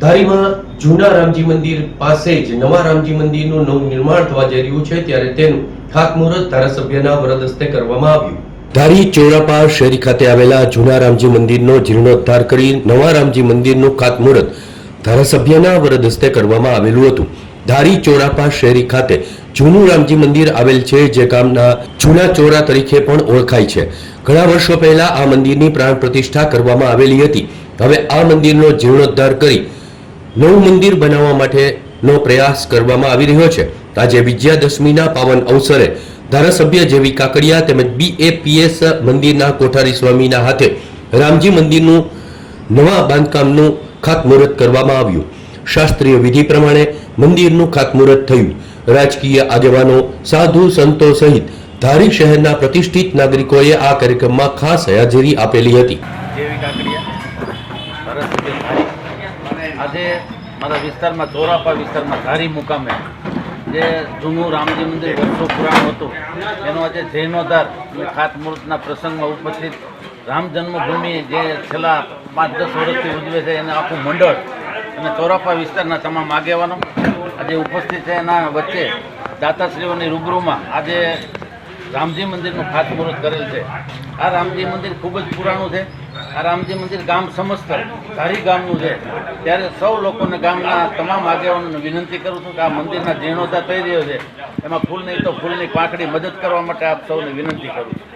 ધારીમાં જૂના રામજી મંદિર પાસે જ નવા રામજી મંદિરનું નવું નિર્માણ થવા જઈ રહ્યું છે, ત્યારે તેનું ખાતમુહૂર્ત ધારાસભ્યના વરદ હસ્તે કરવામાં આવ્યું. ધારી ચોરાપા શેરી ખાતે આવેલા જૂના રામજી મંદિરનો જીર્ણોદ્ધાર કરી નવા રામજી મંદિરનું ખાતમુહૂર્ત ધારાસભ્યના વરદ હસ્તે કરવામાં આવેલું હતું. ધારી ચોરાપા શેરી ખાતે જૂનું રામજી મંદિર આવેલ છે, જે ગામના જૂના ચોરા તરીકે પણ ઓળખાય છે. ઘણા વર્ષો પહેલા આ મંદિરની પ્રાણ પ્રતિષ્ઠા કરવામાં આવેલી હતી. હવે આ મંદિરનો જીર્ણોદ્ધાર કરી નવું મંદિર બનાવવા માટેનો પ્રયાસ કરવામાં આવી રહ્યો છે. આજે વિજયાદશમીના પાવન અવસરે ધારાસભ્ય જેવી કાકડિયા તેમજ બીએપીએસ મંદિરના કોઠારી સ્વામીના હાથે રામજી મંદિરનું નવા બાંધકામનું ખાતમુહૂર્ત કરવામાં આવ્યું. શાસ્ત્રીય વિધિ પ્રમાણે મંદિરનું ખાતમુહૂર્ત થયું. રાજકીય આગેવાનો, સાધુ સંતો સહિત ધારી શહેરના પ્રતિષ્ઠિત નાગરિકોએ આ કાર્યક્રમમાં ખાસ હાજરી આપેલી હતી. આજે મારા વિસ્તારમાં ચોરાપા વિસ્તારમાં ધારી મુકામે જે જૂનું રામજી મંદિર વર્ષો પુરાણ હતું, એનો આજે જૈનોધાર અને ખાતમુહૂર્તના પ્રસંગમાં ઉપસ્થિત રામ જન્મભૂમિ જે છેલ્લા પાંચ દસ વર્ષથી ઉજવે છે એને આખું મંડળ અને ચોરાપા વિસ્તારના તમામ આગેવાનો આજે ઉપસ્થિત છે. એના વચ્ચે દાતાશ્રીઓની રૂબરૂમાં આજે રામજી મંદિરનું ખાતમુહૂર્ત કરેલ છે. આ રામજી મંદિર ખૂબ જ પુરાણું છે. આ રામજી મંદિર ગામ સમસ્ત ધારી ગામનું છે. ત્યારે સૌ લોકોને ગામના તમામ આગેવાનોને વિનંતી કરું છું કે આ મંદિરના જીર્ણોદ્ધાર થઈ રહ્યો છે. એમાં ફૂલ નહીં તો ફૂલની પાંખડી મદદ કરવા માટે આપ સૌને વિનંતી કરું છું.